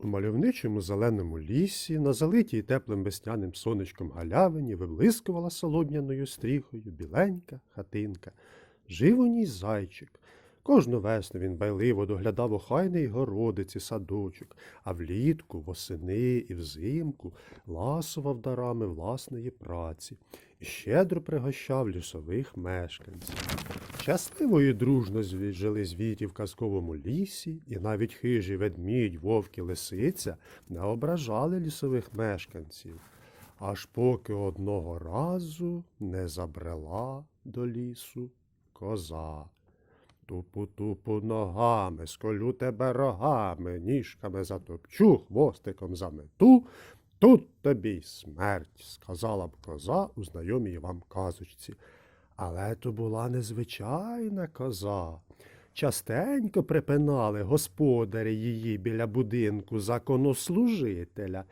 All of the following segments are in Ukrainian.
У мальовничому зеленому лісі, на залитій теплим весняним сонечком галявині, виблискувала солом'яною стріхою біленька хатинка. Жив у ній зайчик. Кожну весну він байливо доглядав охайний городиці садочок, а влітку, восени і взимку ласував дарами власної праці щедро пригощав лісових мешканців. Щасливо і дружно жили звіті в казковому лісі, і навіть хижі ведмідь, вовк і лисиця не ображали лісових мешканців, аж поки одного разу не забрела до лісу коза. Тупу-тупу ногами, сколю тебе рогами, ніжками затопчу, хвостиком замету, тут тобі й смерть, сказала б коза у знайомій вам казочці. Але то була незвичайна коза. Частенько припинали господарі її біля будинку законослужителя,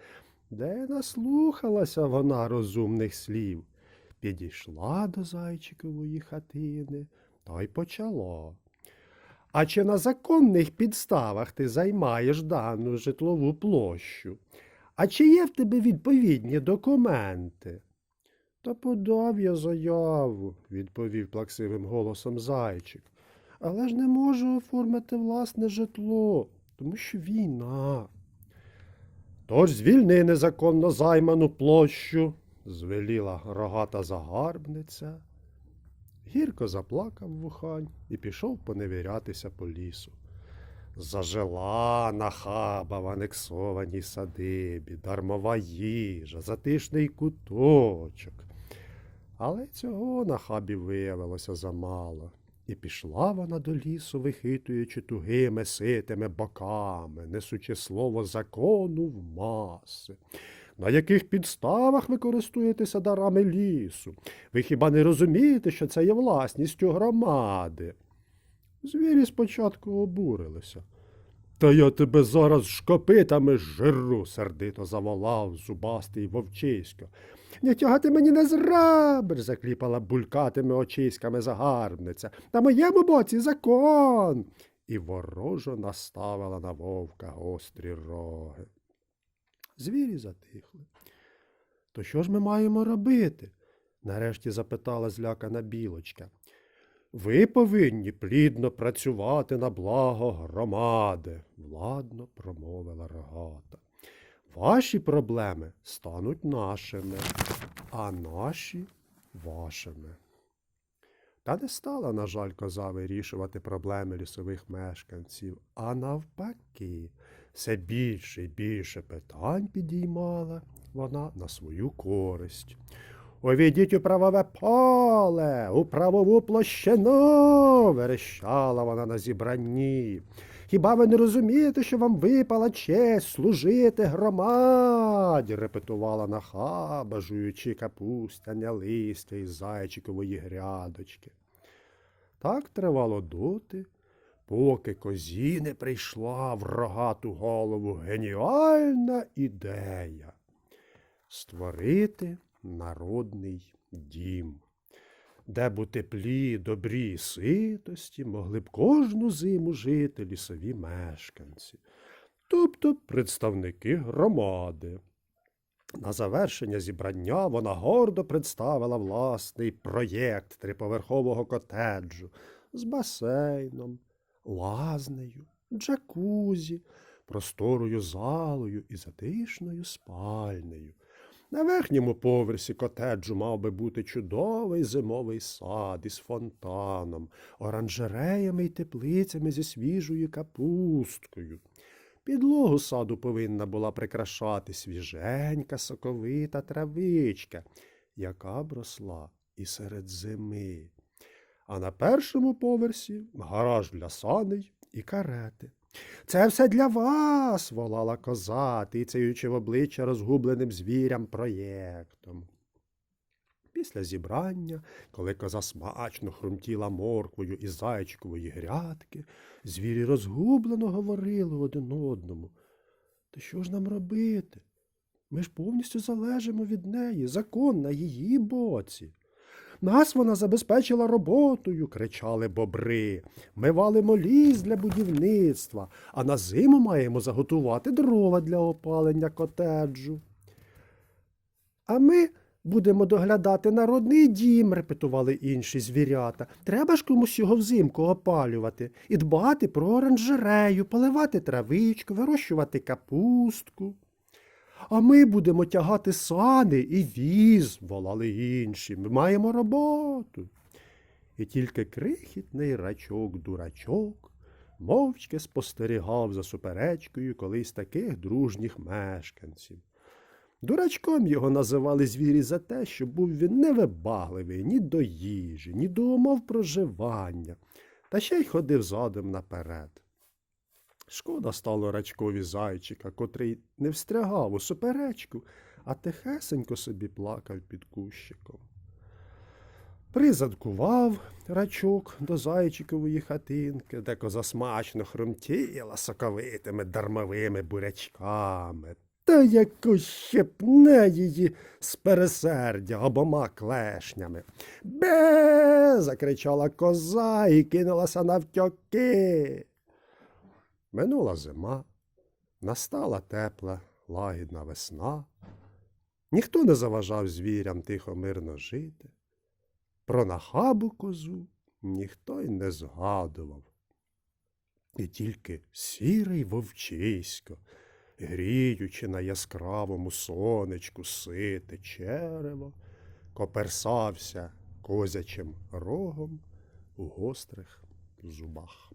де наслухалася вона розумних слів. Підійшла до зайчикової хатини та й почала. А чи на законних підставах ти займаєш дану житлову площу? А чи є в тебе відповідні документи? Та подав я заяву, відповів плаксивим голосом зайчик. Але ж не можу оформити власне житло, тому що війна. Тож звільни незаконно займану площу, звеліла рогата загарбниця. Гірко заплакав вухань і пішов поневірятися по лісу. Зажила нахаба в анексованій садибі, дармова їжа, затишний куточок. Але цього на хабі виявилося замало, і пішла вона до лісу, вихитуючи тугими ситими боками, несучи слово закону в маси. На яких підставах ви користуєтеся дарами лісу? Ви хіба не розумієте, що це є власністю громади? Звірі спочатку обурилися. Та я тебе зараз шкопитами жиру, сердито заволав зубастий вовчисько. Не тягати мені не зрабр, закліпала булькатими очиськами загарбниця. На моєму боці закон. І ворожо наставила на вовка гострі роги. Звірі затихли. То що ж ми маємо робити? нарешті запитала злякана білочка. Ви повинні плідно працювати на благо громади, владно промовила рогата. Ваші проблеми стануть нашими, а наші вашими. Та не стала, на жаль, коза вирішувати проблеми лісових мешканців, а навпаки, все більше і більше питань підіймала вона на свою користь. Увійдіть у правове поле, у правову площину, верещала вона на зібранні. Хіба ви не розумієте, що вам випала честь служити громаді? репетувала нахаба, жуючи капустяне листя із зайчикової грядочки. Так тривало доти, поки козі не прийшла в рогату голову геніальна ідея створити народний дім, де б у теплі, добрі і ситості могли б кожну зиму жити лісові мешканці, тобто представники громади. На завершення зібрання вона гордо представила власний проєкт триповерхового котеджу з басейном, лазнею, джакузі, просторою залою і затишною спальнею. На верхньому поверсі котеджу мав би бути чудовий зимовий сад із фонтаном, оранжереями й теплицями зі свіжою капусткою. Підлогу саду повинна була прикрашати свіженька соковита травичка, яка б росла і серед зими. А на першому поверсі гараж для саней і карети. Це все для вас, волала коза, тицяючи в обличчя розгубленим звірям проєктом. Після зібрання, коли коза смачно хрумтіла морквою із зайчикової грядки, звірі розгублено говорили один одному. Та що ж нам робити? Ми ж повністю залежимо від неї, закон на її боці. Нас вона забезпечила роботою, кричали бобри. Ми валимо ліс для будівництва, а на зиму маємо заготувати дрова для опалення котеджу. А ми будемо доглядати народний дім, репетували інші звірята. Треба ж комусь його взимку опалювати і дбати про оранжерею, поливати травичку, вирощувати капустку. А ми будемо тягати сани і віз, волали інші. Ми маємо роботу. І тільки крихітний рачок-дурачок мовчки спостерігав за суперечкою колись таких дружніх мешканців. Дурачком його називали звірі за те, що був він невибагливий ні до їжі, ні до умов проживання, та ще й ходив задом наперед. Шкода стало рачкові зайчика, котрий не встрягав у суперечку, а тихесенько собі плакав під кущиком. Призадкував рачок до зайчикової хатинки, де коза смачно хрумтіла соковитими дармовими бурячками. Та яку щепне її з пересердя обома клешнями. Бе. закричала коза і кинулася навтьоки. Минула зима, настала тепла, лагідна весна. Ніхто не заважав звірям тихо мирно жити. Про нахабу козу ніхто й не згадував. І тільки сірий вовчисько, гріючи на яскравому сонечку сите черево, коперсався козячим рогом у гострих зубах.